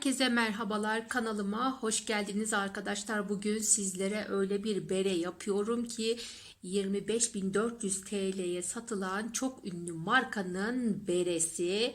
Herkese merhabalar kanalıma hoş geldiniz arkadaşlar. Bugün sizlere öyle bir bere yapıyorum ki 25.400 TL'ye satılan çok ünlü markanın beresi.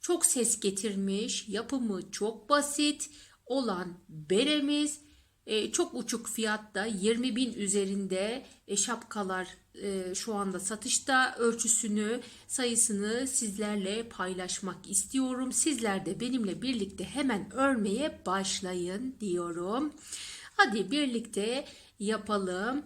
Çok ses getirmiş, yapımı çok basit olan beremiz. E, çok uçuk fiyatta 20 bin üzerinde e, şapkalar e, şu anda satışta ölçüsünü sayısını sizlerle paylaşmak istiyorum. Sizler de benimle birlikte hemen örmeye başlayın diyorum. Hadi birlikte yapalım.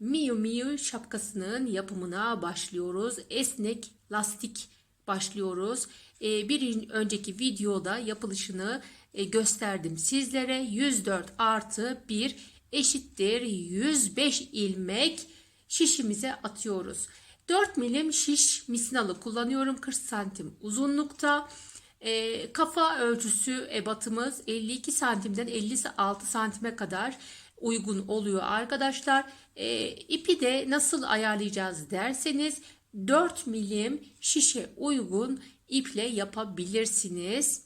Miu Miu şapkasının yapımına başlıyoruz. Esnek lastik başlıyoruz. Bir önceki videoda yapılışını gösterdim sizlere. 104 artı 1 eşittir 105 ilmek şişimize atıyoruz. 4 milim şiş misinalı kullanıyorum 40 santim uzunlukta. E, kafa ölçüsü ebatımız 52 santimden 56 santime kadar uygun oluyor arkadaşlar. E, ipi de nasıl ayarlayacağız derseniz 4 milim şişe uygun iple yapabilirsiniz.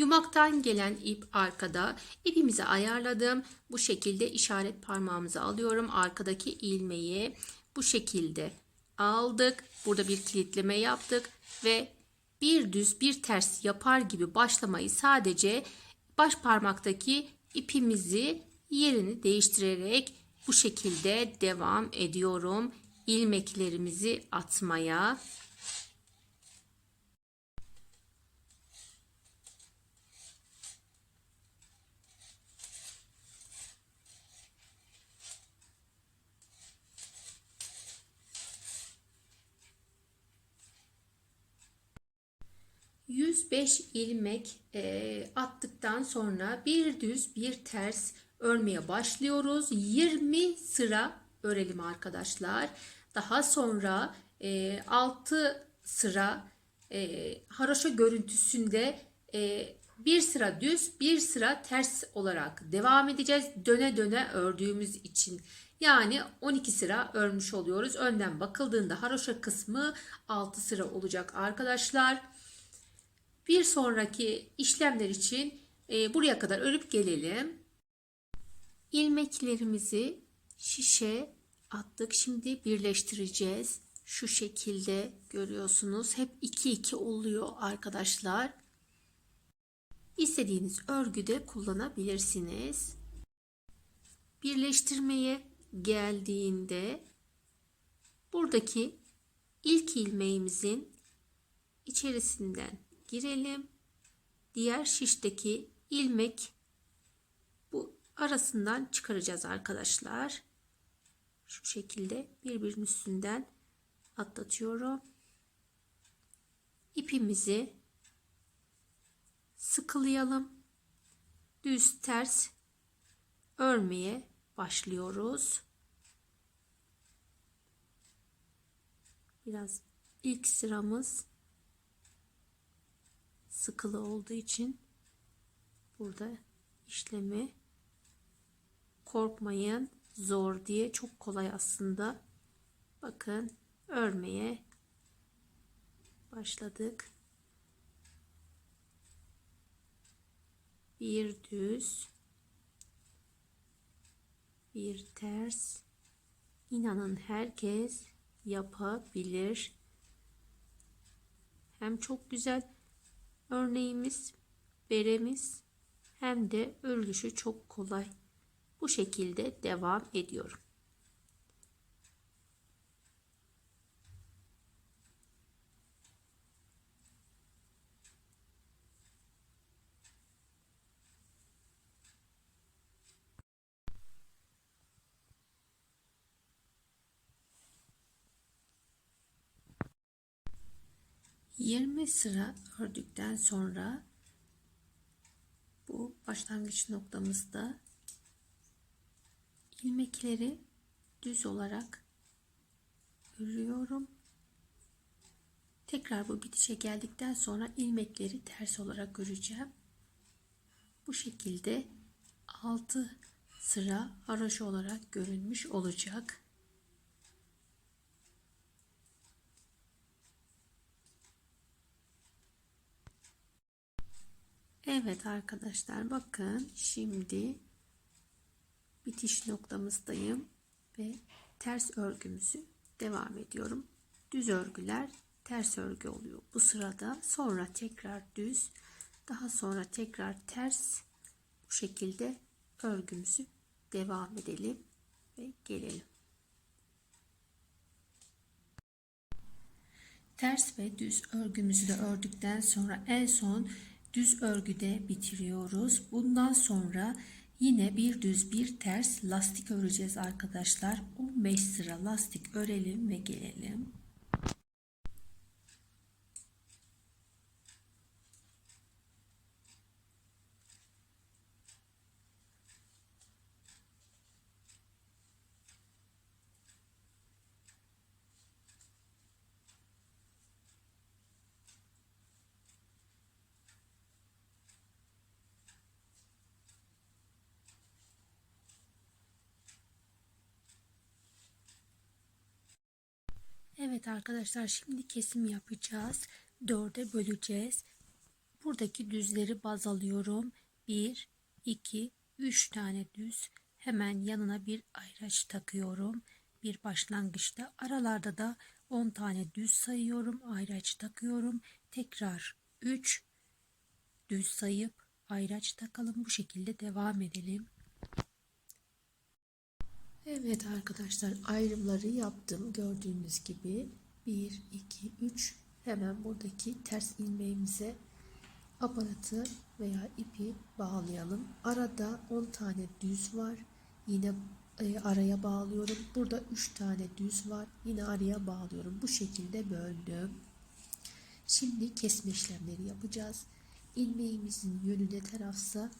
Yumaktan gelen ip arkada. İpimizi ayarladım. Bu şekilde işaret parmağımızı alıyorum. Arkadaki ilmeği bu şekilde aldık. Burada bir kilitleme yaptık ve bir düz bir ters yapar gibi başlamayı sadece baş parmaktaki ipimizi yerini değiştirerek bu şekilde devam ediyorum. ilmeklerimizi atmaya. 105 ilmek e, attıktan sonra bir düz bir ters örmeye başlıyoruz. 20 sıra örelim arkadaşlar. Daha sonra e, 6 sıra e, haroşa görüntüsünde e, bir sıra düz bir sıra ters olarak devam edeceğiz. Döne döne ördüğümüz için. Yani 12 sıra örmüş oluyoruz. Önden bakıldığında haroşa kısmı 6 sıra olacak arkadaşlar. Bir sonraki işlemler için e, buraya kadar örüp gelelim. İlmeklerimizi şişe attık. Şimdi birleştireceğiz. Şu şekilde görüyorsunuz. Hep 2 2 oluyor arkadaşlar. İstediğiniz örgüde kullanabilirsiniz. Birleştirmeye geldiğinde buradaki ilk ilmeğimizin içerisinden girelim. Diğer şişteki ilmek bu arasından çıkaracağız arkadaşlar. Şu şekilde birbirinin üstünden atlatıyorum. İpimizi sıkılayalım. Düz ters örmeye başlıyoruz. Biraz ilk sıramız sıkılı olduğu için burada işlemi korkmayın zor diye çok kolay aslında. Bakın örmeye başladık. Bir düz bir ters. İnanın herkes yapabilir. Hem çok güzel örneğimiz, beremiz hem de örülüşü çok kolay. Bu şekilde devam ediyorum. Yirmi sıra ördükten sonra bu başlangıç noktamızda ilmekleri düz olarak örüyorum. Tekrar bu bitişe geldikten sonra ilmekleri ters olarak öreceğim. Bu şekilde 6 sıra haroşa olarak görünmüş olacak. Evet arkadaşlar bakın şimdi bitiş noktamızdayım ve ters örgümüzü devam ediyorum. Düz örgüler ters örgü oluyor. Bu sırada sonra tekrar düz daha sonra tekrar ters bu şekilde örgümüzü devam edelim ve gelelim. Ters ve düz örgümüzü de ördükten sonra en son düz örgüde bitiriyoruz. Bundan sonra yine bir düz bir ters lastik öreceğiz arkadaşlar. 15 sıra lastik örelim ve gelelim. Evet arkadaşlar şimdi kesim yapacağız. Dörde böleceğiz. Buradaki düzleri baz alıyorum. 1, 2, 3 tane düz. Hemen yanına bir ayraç takıyorum. Bir başlangıçta aralarda da 10 tane düz sayıyorum. Ayraç takıyorum. Tekrar 3 düz sayıp ayraç takalım. Bu şekilde devam edelim. Evet arkadaşlar ayrımları yaptım. Gördüğünüz gibi 1 2 3 hemen buradaki ters ilmeğimize aparatı veya ipi bağlayalım. Arada 10 tane düz var. Yine e, araya bağlıyorum. Burada 3 tane düz var. Yine araya bağlıyorum. Bu şekilde böldüm. Şimdi kesme işlemleri yapacağız. İlmeğimizin yönü ne tarafsa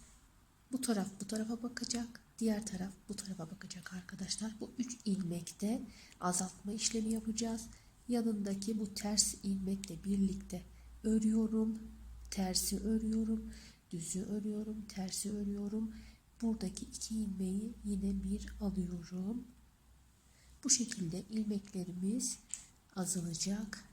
bu taraf bu tarafa bakacak Diğer taraf bu tarafa bakacak arkadaşlar. Bu 3 ilmekte azaltma işlemi yapacağız. Yanındaki bu ters ilmekle birlikte örüyorum. Tersi örüyorum. Düzü örüyorum. Tersi örüyorum. Buradaki iki ilmeği yine bir alıyorum. Bu şekilde ilmeklerimiz azalacak.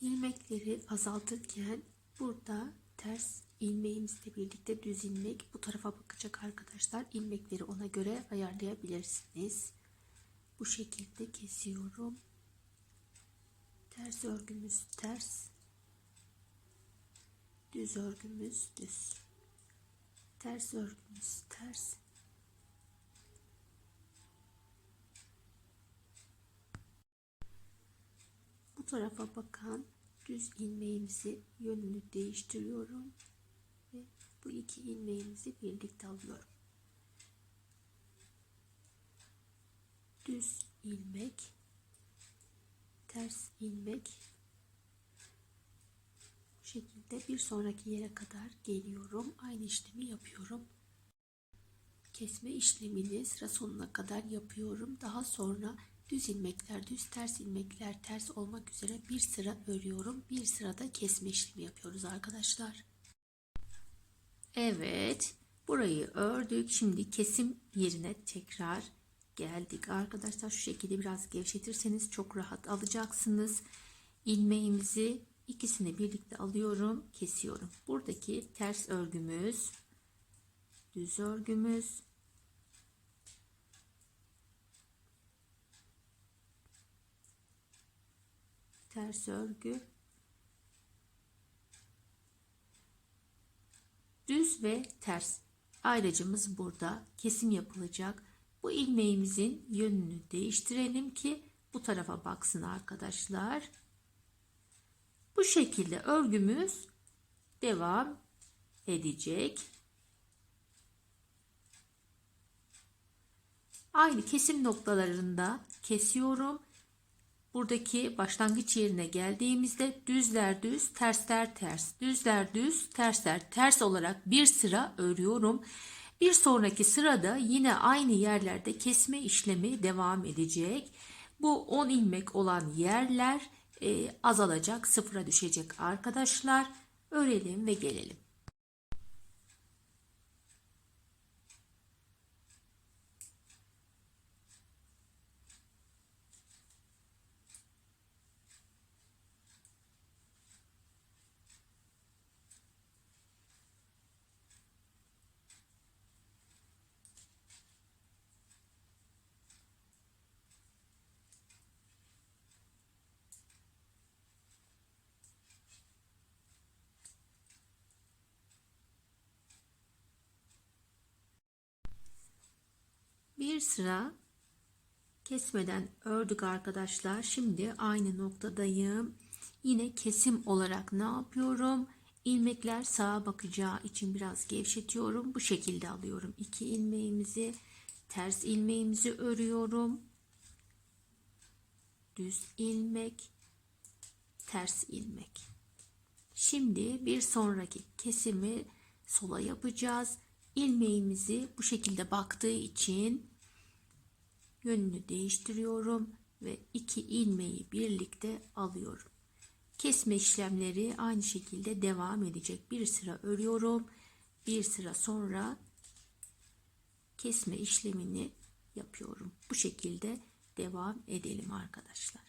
İlmekleri azaltırken burada ters ilmeğimizle birlikte düz ilmek bu tarafa bakacak arkadaşlar. İlmekleri ona göre ayarlayabilirsiniz. Bu şekilde kesiyorum. Ters örgümüz ters. Düz örgümüz düz. Ters örgümüz ters. Bu tarafa bakan düz ilmeğimizi yönünü değiştiriyorum bu iki ilmeğimizi birlikte alıyorum. Düz ilmek, ters ilmek bu şekilde bir sonraki yere kadar geliyorum. Aynı işlemi yapıyorum. Kesme işlemini sıra sonuna kadar yapıyorum. Daha sonra düz ilmekler düz ters ilmekler ters olmak üzere bir sıra örüyorum. Bir sırada kesme işlemi yapıyoruz arkadaşlar. Evet. Burayı ördük. Şimdi kesim yerine tekrar geldik. Arkadaşlar şu şekilde biraz gevşetirseniz çok rahat alacaksınız. İlmeğimizi ikisini birlikte alıyorum. Kesiyorum. Buradaki ters örgümüz düz örgümüz ters örgü düz ve ters. Ayracımız burada kesim yapılacak. Bu ilmeğimizin yönünü değiştirelim ki bu tarafa baksın arkadaşlar. Bu şekilde örgümüz devam edecek. Aynı kesim noktalarında kesiyorum buradaki başlangıç yerine geldiğimizde düzler düz, tersler ters, düzler düz, tersler ters olarak bir sıra örüyorum. Bir sonraki sırada yine aynı yerlerde kesme işlemi devam edecek. Bu 10 ilmek olan yerler e, azalacak, sıfıra düşecek arkadaşlar. Örelim ve gelelim. Bir sıra kesmeden ördük arkadaşlar. Şimdi aynı noktadayım. Yine kesim olarak ne yapıyorum? İlmekler sağa bakacağı için biraz gevşetiyorum. Bu şekilde alıyorum. İki ilmeğimizi ters ilmeğimizi örüyorum. Düz ilmek, ters ilmek. Şimdi bir sonraki kesimi sola yapacağız. İlmeğimizi bu şekilde baktığı için yönünü değiştiriyorum ve iki ilmeği birlikte alıyorum. Kesme işlemleri aynı şekilde devam edecek. Bir sıra örüyorum. Bir sıra sonra kesme işlemini yapıyorum. Bu şekilde devam edelim arkadaşlar.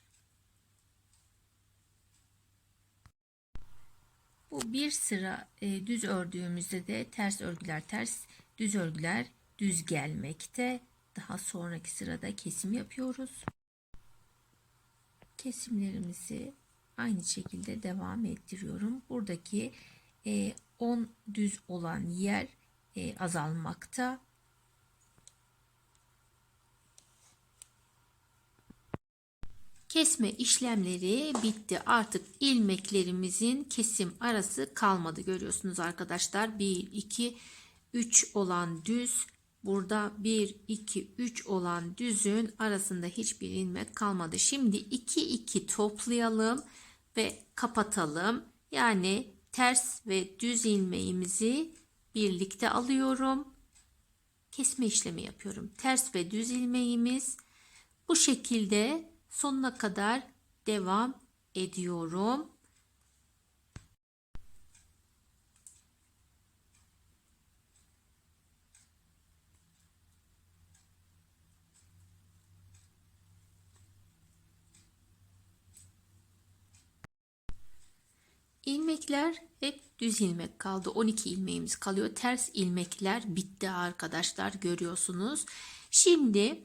Bu bir sıra e, düz ördüğümüzde de ters örgüler ters, düz örgüler düz gelmekte. Daha sonraki sırada kesim yapıyoruz. Kesimlerimizi aynı şekilde devam ettiriyorum. Buradaki e, 10 düz olan yer e, azalmakta. Kesme işlemleri bitti. Artık ilmeklerimizin kesim arası kalmadı. Görüyorsunuz arkadaşlar. 1, 2, 3 olan düz. Burada 1, 2, 3 olan düzün arasında hiçbir ilmek kalmadı. Şimdi 2, 2 toplayalım ve kapatalım. Yani ters ve düz ilmeğimizi birlikte alıyorum. Kesme işlemi yapıyorum. Ters ve düz ilmeğimiz bu şekilde sonuna kadar devam ediyorum. İlmekler hep düz ilmek kaldı. 12 ilmeğimiz kalıyor. Ters ilmekler bitti arkadaşlar görüyorsunuz. Şimdi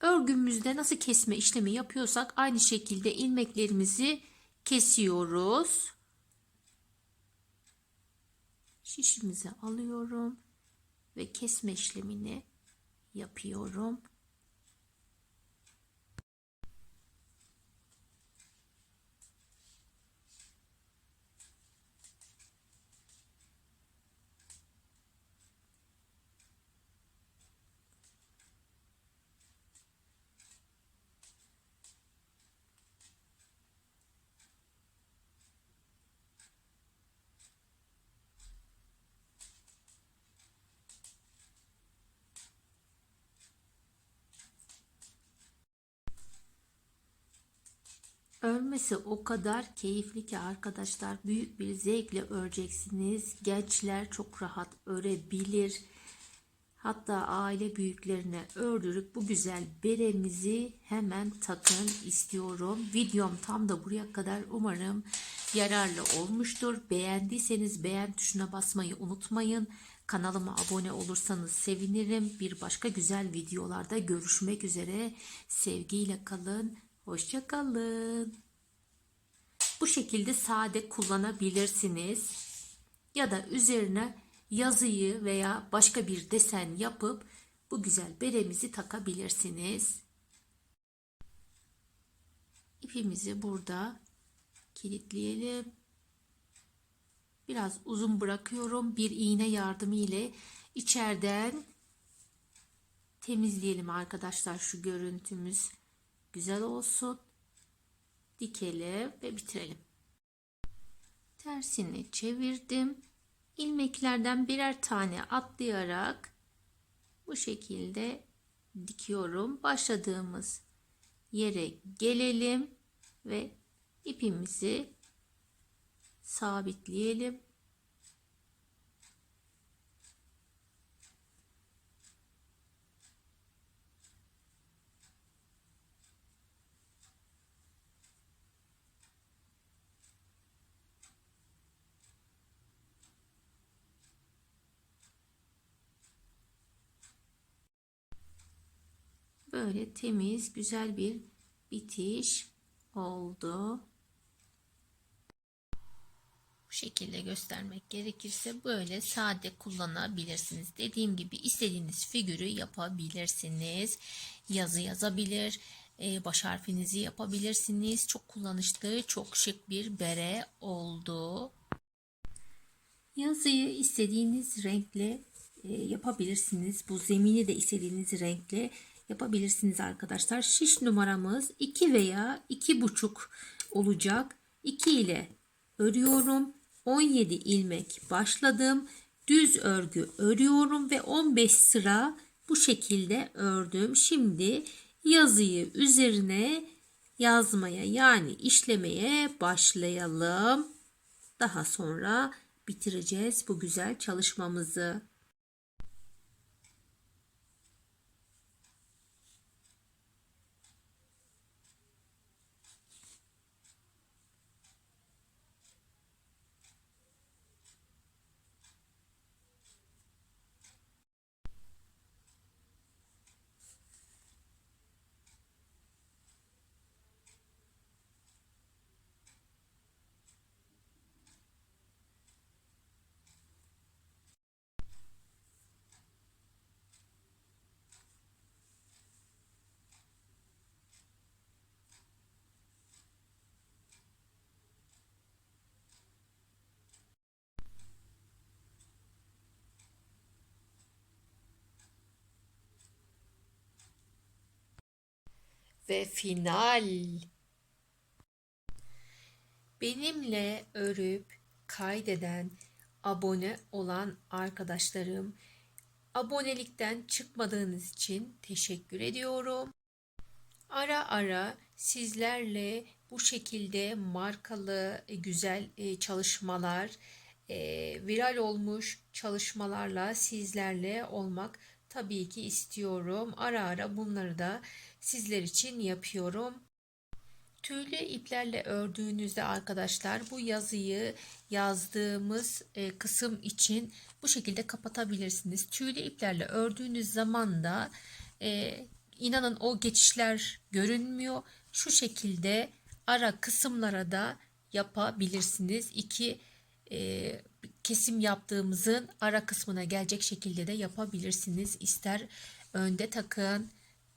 örgümüzde nasıl kesme işlemi yapıyorsak aynı şekilde ilmeklerimizi kesiyoruz. Şişimizi alıyorum ve kesme işlemini yapıyorum. Örmesi o kadar keyifli ki arkadaşlar büyük bir zevkle öreceksiniz. Gençler çok rahat örebilir. Hatta aile büyüklerine ördürüp bu güzel beremizi hemen takın istiyorum. Videom tam da buraya kadar umarım yararlı olmuştur. Beğendiyseniz beğen tuşuna basmayı unutmayın. Kanalıma abone olursanız sevinirim. Bir başka güzel videolarda görüşmek üzere. Sevgiyle kalın. Hoşçakalın. Bu şekilde sade kullanabilirsiniz. Ya da üzerine yazıyı veya başka bir desen yapıp bu güzel beremizi takabilirsiniz. İpimizi burada kilitleyelim. Biraz uzun bırakıyorum. Bir iğne yardımı ile içeriden temizleyelim arkadaşlar şu görüntümüz güzel olsun. Dikelim ve bitirelim. Tersini çevirdim. İlmeklerden birer tane atlayarak bu şekilde dikiyorum. Başladığımız yere gelelim ve ipimizi sabitleyelim. Böyle temiz, güzel bir bitiş oldu. Bu şekilde göstermek gerekirse böyle sade kullanabilirsiniz. Dediğim gibi istediğiniz figürü yapabilirsiniz. Yazı yazabilir, e, baş harfinizi yapabilirsiniz. Çok kullanışlı, çok şık bir bere oldu. Yazıyı istediğiniz renkle e, yapabilirsiniz. Bu zemini de istediğiniz renkle yapabilirsiniz arkadaşlar. Şiş numaramız 2 veya 2,5 olacak. 2 ile örüyorum. 17 ilmek başladım. Düz örgü örüyorum ve 15 sıra bu şekilde ördüm. Şimdi yazıyı üzerine yazmaya yani işlemeye başlayalım. Daha sonra bitireceğiz bu güzel çalışmamızı. Ve final. Benimle örüp kaydeden, abone olan arkadaşlarım, abonelikten çıkmadığınız için teşekkür ediyorum. Ara ara sizlerle bu şekilde markalı e, güzel e, çalışmalar, e, viral olmuş çalışmalarla sizlerle olmak tabii ki istiyorum. Ara ara bunları da sizler için yapıyorum. Tüylü iplerle ördüğünüzde arkadaşlar bu yazıyı yazdığımız e, kısım için bu şekilde kapatabilirsiniz. Tüylü iplerle ördüğünüz zaman da e, inanın o geçişler görünmüyor. Şu şekilde ara kısımlara da yapabilirsiniz. İki e, kesim yaptığımızın ara kısmına gelecek şekilde de yapabilirsiniz. İster önde takın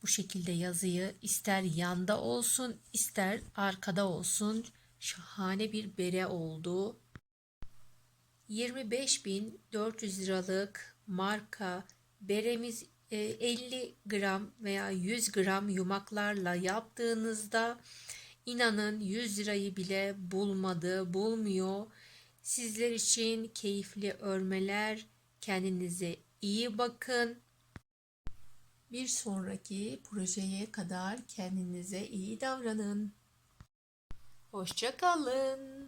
bu şekilde yazıyı ister yanda olsun ister arkada olsun şahane bir bere oldu. 25.400 liralık marka beremiz 50 e, gram veya 100 gram yumaklarla yaptığınızda inanın 100 lirayı bile bulmadı, bulmuyor. Sizler için keyifli örmeler. Kendinize iyi bakın. Bir sonraki projeye kadar kendinize iyi davranın. Hoşça kalın.